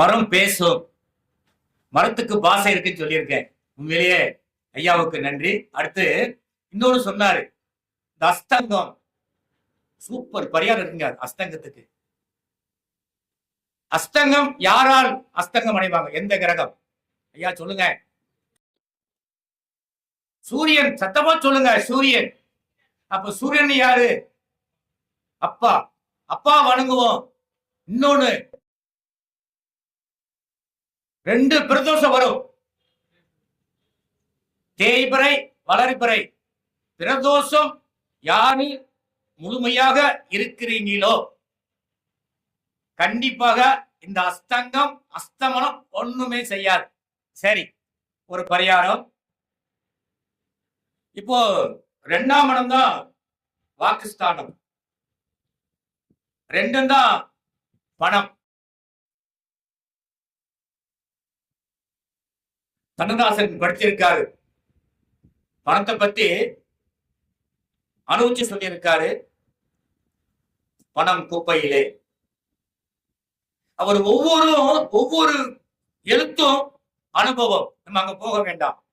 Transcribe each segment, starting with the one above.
மரம் பேசும். மரத்துக்கு பாசை இருக்குன்னு சொல்லியிருக்கேன். உண்மையிலேயே ஐயாவுக்கு நன்றி. அடுத்து இன்னொரு சொன்னாரு. இந்த அஸ்தங்கம் சூப்பர் பரிகாரம் இருக்குங்க அஸ்தங்கத்துக்கு. அஸ்தங்கம் யாரால் அஸ்தங்கம் அடைவாங்க? எந்த கிரகம்? ஐயா சொல்லுங்க. சூரியன் சத்தமா சொல்லுங்க சூரியன். அப்ப சூரியன் யாரு? அப்பா. அப்பா வணங்குவோம். இன்னொன்னு ரெண்டு பிரதோஷம் வரும். தேய்பிறை வளர்பிறை. பிரதோஷம் யாரு முழுமையாக இருக்கிறீங்களோ? கண்டிப்பாக இந்த அஸ்தங்கம் அஸ்தமனம் ஒண்ணுமே செய்யாது. சரி ஒரு பரிகாரம். இப்போ ரெண்டாம் இடம் தான் வாக்குஸ்தானம். ரெண்டும் தான் பணம். கண்ணதாசன் படிச்சிருக்காரு. பணத்தை பத்தி அனுபவிச்சு சொல்லியிருக்காரு. பணம் குப்பையிலே. அவர் ஒவ்வொரு ஒவ்வொரு எழுத்தும் அனுபவம். நம்ம அங்க போக வேண்டாம்.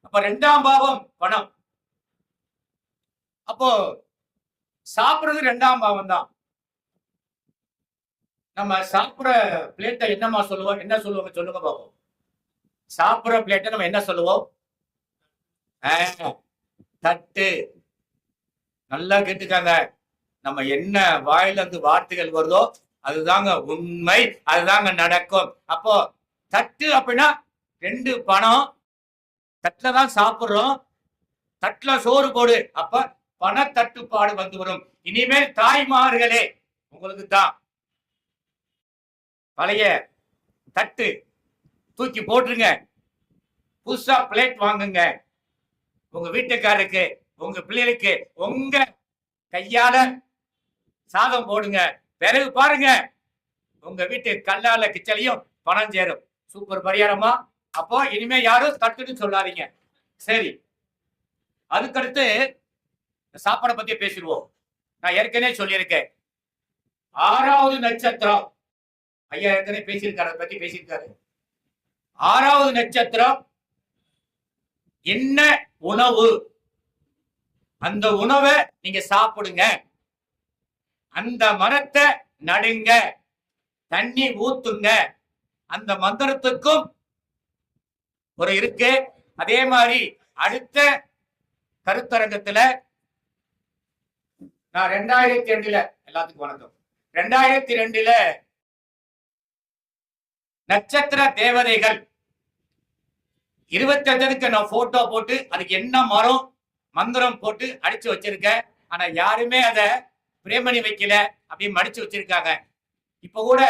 அப்ப ரெண்டாம் பாவம் பணம். அப்போ சாப்பிடுறது ரெண்டாம் பாவம் தான். நம்ம சாப்பிடுற பிளேட்டை என்னமா சொல்லுவோம்? என்ன சொல்லுவாங்க சொல்லுங்க பாப்போம். சாப்பிடுற பிளேட்டை நம்ம என்ன சொல்லுவோம்? தட்டு. நல்லா கேட்டுக்காங்க. நம்ம என்ன வாயில இருந்து வார்த்தைகள் வருதோ அதுதாங்க உண்மை அதுதாங்க நடக்கும். அப்போ தட்டு அப்படின்னா ரெண்டு பணம். தட்டில் தான் சாப்பிடுறோம். தட்டுல சோறு போடு. அப்ப பண தட்டுப்பாடு வந்து வரும். இனிமேல் தாய்மார்களே உங்களுக்கு தான். பழைய தட்டு. தூக்கி போட்டுருங்க. புதுசா பிளேட் வாங்குங்க. உங்க வீட்டுக்காருக்கு உங்க பிள்ளைகளுக்கு உங்க கையால சாதம் போடுங்க. பிறகு பாருங்க. உங்க வீட்டு கல்லால கிச்சலையும் பணம் சேரும். சூப்பர் பரிகாரமா? அப்போ இனிமே யாரும் தட்டுன்னு சொல்லாதீங்க. சரி. அதுக்கடுத்து சாப்பாடை பத்தி பேசிடுவோம். நான் ஏற்கனவே சொல்லியிருக்கேன். ஆறாவது நட்சத்திரம். ஐயா ஏற்கனவே பேசியிருக்காரு அதை பத்தி பேசியிருக்காரு. ஆறாவது நட்சத்திரம் என்ன உணவு? அந்த உணவை நீங்க சாப்பிடுங்க. அந்த மரத்தை நடுங்க. தண்ணி ஊத்துங்க. அந்த மந்திரத்துக்கும் ஒரு இருக்கு. அதே மாதிரி அடுத்த கருத்தரங்கத்துல நான் ரெண்டாயிரத்தி ரெண்டுல எல்லாத்துக்கும் வணக்கம். ரெண்டாயிரத்தி ரெண்டுல நட்சத்திர தேவதைகள். இருபத்தஞ்சுக்கு நான் போட்டோ போட்டு அதுக்கு என்ன மரம் மந்திரம் போட்டு அடிச்சு வச்சிருக்கேன். ஆனா யாருமே அதை பிரேமணி வைக்கல அப்படின்னு மடிச்சு வச்சிருக்காங்க. இப்ப கூட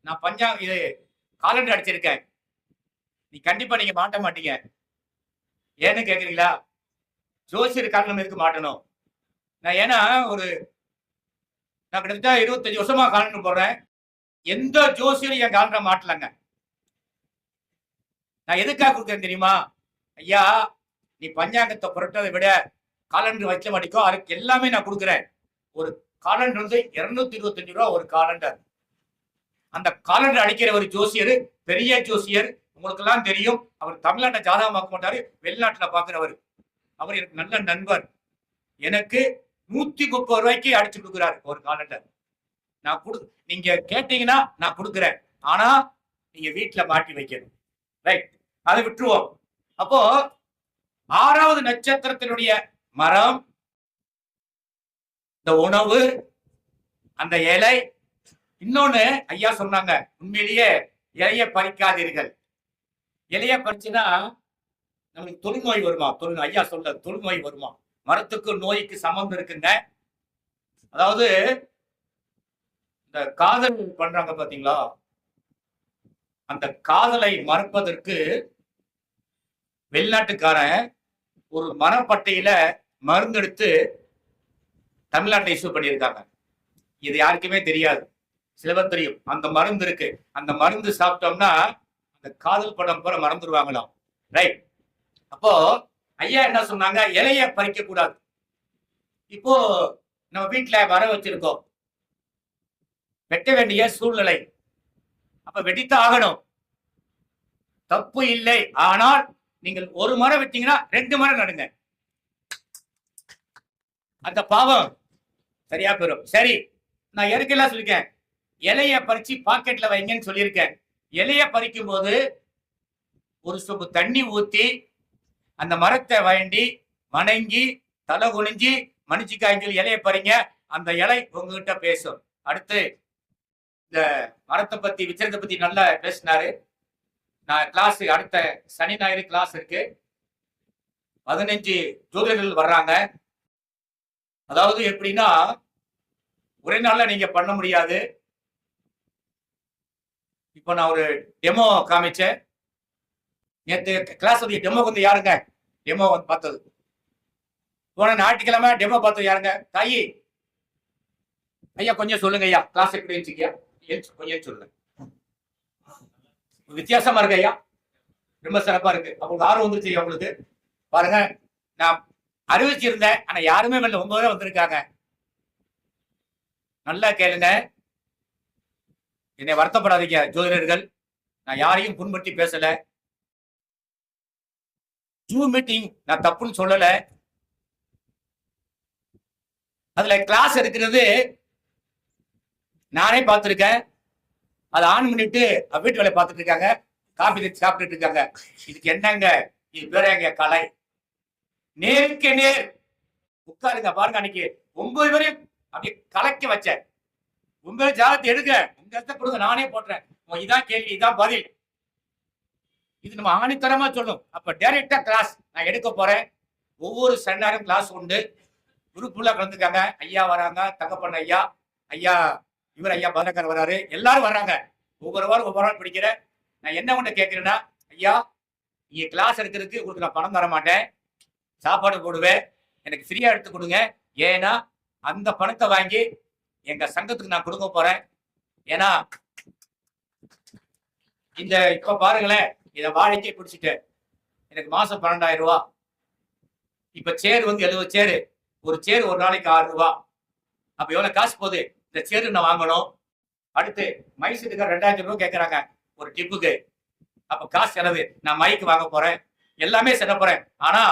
நான் பஞ்சா இது காலண்டர் அடிச்சிருக்கேன். நீ கண்டிப்பா நீங்க மாட்ட மாட்டீங்க. ஏன்னு கேக்குறீங்களா? ஜோசியர் காரணம் எதுக்கு மாட்டணும்? நான் ஏன்னா ஒரு நான் கிட்டத்தட்ட இருபத்தஞ்சு வருஷமா காலண்டர் போடுறேன். எந்த ஜோசியரும் என் காலண்டரை மாட்டலங்க. நான் எதுக்காக கொடுக்குறேன் தெரியுமா? ஐயா நீ பஞ்சாங்கத்தை புரட்டதை விட காலண்டர் வைக்க மாட்டேக்கோ அதுக்கு எல்லாமே நான் கொடுக்குறேன். ஒரு காலண்டர் வந்து இருநூத்தி இருபத்தஞ்சு ரூபா ஒரு காலண்டர் அந்த காலண்டர் அடிக்கிற ஒரு ஜோசியர் பெரிய ஜோசியர் உங்களுக்கு எல்லாம் தெரியும். அவர் தமிழ்நாட்டை ஜாதகம் பார்க்க மாட்டாரு வெளிநாட்டுல பாக்குறவர். அவர் எனக்கு நல்ல நண்பர். எனக்கு நூத்தி முப்பது ரூபாய்க்கு அடிச்சு கொடுக்குறாரு ஒரு காலண்டர் நான் கொடு நீங்க கேட்டீங்கன்னா நான் கொடுக்குறேன். ஆனா நீங்க வீட்டுல மாட்டி வைக்கணும். ரைட் அதை விட்டுருவோம். அப்போ ஆறாவது நட்சத்திரத்தினுடைய மரம் இந்த உணவு அந்த இலை. இன்னொன்னு ஐயா சொன்னாங்க உண்மையிலேயே இலைய பறிக்காதீர்கள். இலைய பறிச்சுன்னா நம்மளுக்கு தொழுநோய் வருமா? தொழு ஐயா சொல்ல தொழுநோய் வருமா? மரத்துக்கு நோய்க்கு சமம் இருக்குங்க. அதாவது இந்த காதல் பண்றாங்க பாத்தீங்களா? அந்த காதலை மறுப்பதற்கு வெளிநாட்டுக்காரன் ஒரு மரப்பட்டையில மருந்தெடுத்து தமிழ்நாட்டை இஷ்யூ பண்ணியிருக்காங்க. இது யாருக்குமே தெரியாது. சிலவர் தெரியும். அந்த மருந்து இருக்கு. அந்த மருந்து சாப்பிட்டோம்னா அந்த காதல் படம் போல மறந்துடுவாங்களாம். ரைட் அப்போ ஐயா என்ன சொன்னாங்க? இலைய பறிக்க கூடாது இப்போ நம்ம வீட்டுல வர வச்சிருக்கோம். வெட்ட வேண்டிய சூழ்நிலை. அப்ப வெட்டித்தான் ஆகணும் தப்பு இல்லை. ஆனால் நீங்கள் ஒரு மரம் வெட்டீங்கன்னா ரெண்டு மரம் நடுங்க. அந்த பாவம் சரியா பெறும் சரி நான் எதுக்கெல்லாம் சொல்லிருக்கேன்? இலைய பறிச்சு பாக்கெட்ல வைங்கன்னு சொல்லியிருக்கேன். இலைய பறிக்கும் போது ஒரு சொப்பு தண்ணி ஊத்தி அந்த மரத்தை வேண்டி வணங்கி தலை குனிஞ்சி மன்னிச்சுக்காய்கள் இலைய பறிங்க. அந்த இலை உங்ககிட்ட பேசும். அடுத்து இந்த மரத்தை பத்தி விச்சரத்தை பத்தி நல்லா பேசினாரு. நான் கிளாஸ் அடுத்த சனி ஞாயிறு கிளாஸ் இருக்கு. பதினஞ்சு ஜோதிடர்கள் வர்றாங்க. அதாவது எப்படின்னா ஒரே நாள்ல நீங்க பண்ண முடியாது. இப்போ நான் ஒரு டெமோ காமிச்சேன். நேற்று கிளாஸ் டெமோ வந்து யாருங்க? டெமோ வந்து பார்த்தது. போன ஞாயிற்றுக்கிழமை டெமோ பார்த்தது யாருங்க? தாயி. ஐயா கொஞ்சம் சொல்லுங்க ஐயா கிளாஸ் எப்படி இருந்துச்சுக்கியா கொஞ்சம் சொல்லுங்க. வித்தியாசமா இருக்கு ஐயா. ரொம்ப சிறப்பா இருக்கு. அவங்களுக்கு ஆர்வம் வந்துருச்சு அவங்களுக்கு உங்களுக்கு. பாருங்க நான் அறிவிச்சிருந்தேன் ஆனா யாருமே மேல ஒன்பது வந்திருக்காங்க. நல்லா கேளுங்க. என்னை வருத்தப்படாதீங்க ஜோதிடர்கள். நான் யாரையும் புண்படுத்தி பேசல. ஜூம் மீட்டிங் நான் தப்புன்னு சொல்லல. அதுல கிளாஸ் இருக்கிறது நானே பார்த்துருக்கேன். அதை ஆன் பண்ணிட்டு வீட்டு வேலையை பார்த்துட்டு இருக்காங்க. காபி தச்சு சாப்பிட்டுட்டு இருக்காங்க. இதுக்கு என்னங்க? இது பேரங்க கலை நேருக்கு நேர். உட்காருங்க பாருங்க அன்னைக்கு ஒன்பது பேரையும் அப்படியே கலக்க வச்சேன். உங்க ஜாதத்தை எடுங்க. உங்க இடத்த கொடுங்க நானே போட்டுறேன். இதான் கேள்வி இதான் பதில். இது நம்ம ஆணித்தரமா சொல்லணும். அப்ப டைரக்டா கிளாஸ் நான் எடுக்க போறேன். ஒவ்வொரு சன்னாரும் கிளாஸ் உண்டு. குரூப்புல கலந்துக்காங்க. ஐயா வராங்க தங்கப்பண்ண ஐயா. ஐயா இவர் ஐயா பதனக்கர் வராரு. எல்லாரும் வர்றாங்க. ஒவ்வொரு வாரம் ஒவ்வொரு நாள் பிடிக்கிறேன் நான் என்ன ஒன்று கேட்கிறேன்னா ஐயா இங்க கிளாஸ் எடுக்கிறதுக்கு உங்களுக்கு நான் பணம் தர மாட்டேன் சாப்பாடு போடுவேன் எனக்கு ஃப்ரீயாக எடுத்து கொடுங்க. ஏன்னா அந்த பணத்தை வாங்கி எங்கள் சங்கத்துக்கு நான் கொடுக்க போகிறேன் ஏன்னா இந்த இப்போ பாருங்களேன் இதை வாழைக்கே பிடிச்சிட்டு எனக்கு மாதம் பன்னெண்டாயிரம் ரூபா. இப்போ சேர் வந்து எழுபது சேரு ஒரு சேர் ஒரு நாளைக்கு ஆறு ரூபா. அப்போ எவ்வளோ காசு போகுது? இந்த சேரு நான் வாங்கணும். அடுத்து மைசூருக்கு ரெண்டாயிரத்தி ரூபாய் கேட்கறாங்க ஒரு டிப்புக்கு அப்ப காசு செலவு. நான் மைக்கு வாங்க போறேன். எல்லாமே செல்ல போறேன். ஆனா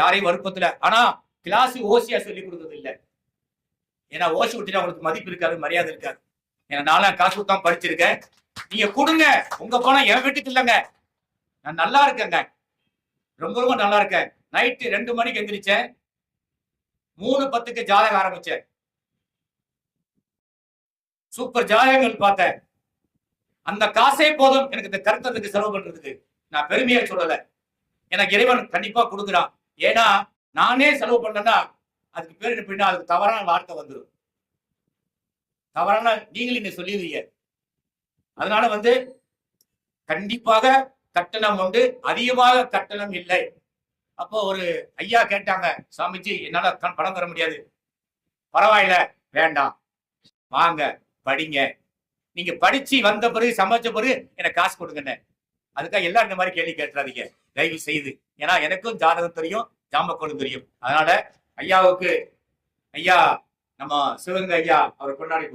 யாரையும் வற்புறுத்தல ஆனா கிளாஸ் ஓசியா சொல்லி கொடுத்தது இல்ல. ஏன்னா ஓசி விட்டுட்டு அவங்களுக்கு மதிப்பு இருக்காது மரியாதை இருக்காது. ஏன்னா நானும் காசு தான் படிச்சிருக்கேன். நீங்க கொடுங்க. உங்க பணம் என் வீட்டுக்கு இல்லைங்க. நான் நல்லா இருக்கேங்க. ரொம்ப ரொம்ப நல்லா இருக்கேன். நைட்டு ரெண்டு மணிக்கு எந்திரிச்சேன். மூணு பத்துக்கு ஜாதகம் ஆரம்பிச்சேன். சூப்பர் ஜாதகங்கள் பார்த்தேன். அந்த காசே போதும். எனக்கு இந்த கருத்தத்துக்கு செலவு பண்றதுக்கு நான் பெருமையா சொல்லல. எனக்கு இறைவன் கண்டிப்பா கொடுக்குறான். ஏன்னா நானே செலவு பண்ணேன்னா அதுக்கு பேர் பின்னா அதுக்கு தவறான வார்த்தை வந்துடும் தவறான நீங்களும் இன்னும் சொல்லிடுவீங்க அதனால வந்து கண்டிப்பாக கட்டணம் உண்டு. அதிகமாக கட்டணம் இல்லை. அப்போ ஒரு ஐயா கேட்டாங்க சாமிஜி என்னால பணம் தர முடியாது. பரவாயில்ல வேண்டாம். வாங்க. படிங்க. நீங்க படிச்சு வந்த பிறகு சமைச்ச பிறகு எனக்கு காசு கொடுங்கண்ணே. அதுக்காக எல்லாரும் இந்த மாதிரி கேள்வி கேட்டுறாதீங்க. தயவு செய்து. ஏன்னா எனக்கும் ஜாதகம் தெரியும் ஜாம்பக்கோடும் தெரியும். அதனால ஐயாவுக்கு ஐயா நம்ம சிவகங்கை ஐயா அவர் கொண்டாடி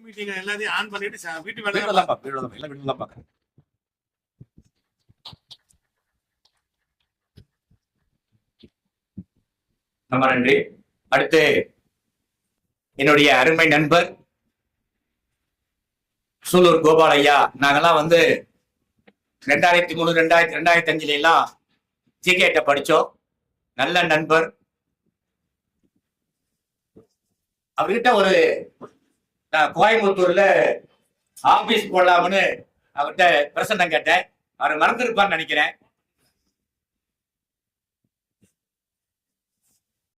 மீட்டிங் எல்லாத்தையும் ஆன் பண்ணிட்டு வீட்டு வேலை தான் பார்க்க- எல்லாம் பார்க்கறேன். ரொம்ப நன்றி அடுத்து என்னுடைய அருமை நண்பர் சூலூர் கோபால் ஐயா நாங்கெல்லாம் வந்து ரெண்டாயிரத்தி மூணு ரெண்டாயிரத்தி ரெண்டாயிரத்தி அஞ்சுல எல்லாம் ஜிகேட்ட படிச்சோம். நல்ல நண்பர். அவர்கிட்ட ஒரு நான் கோயம்புத்தூர்ல ஆபீஸ் போடலாம்னு அவர்கிட்ட பிரசன்னம் கேட்டேன். அவர் மறந்துருப்பான்னு நினைக்கிறேன்.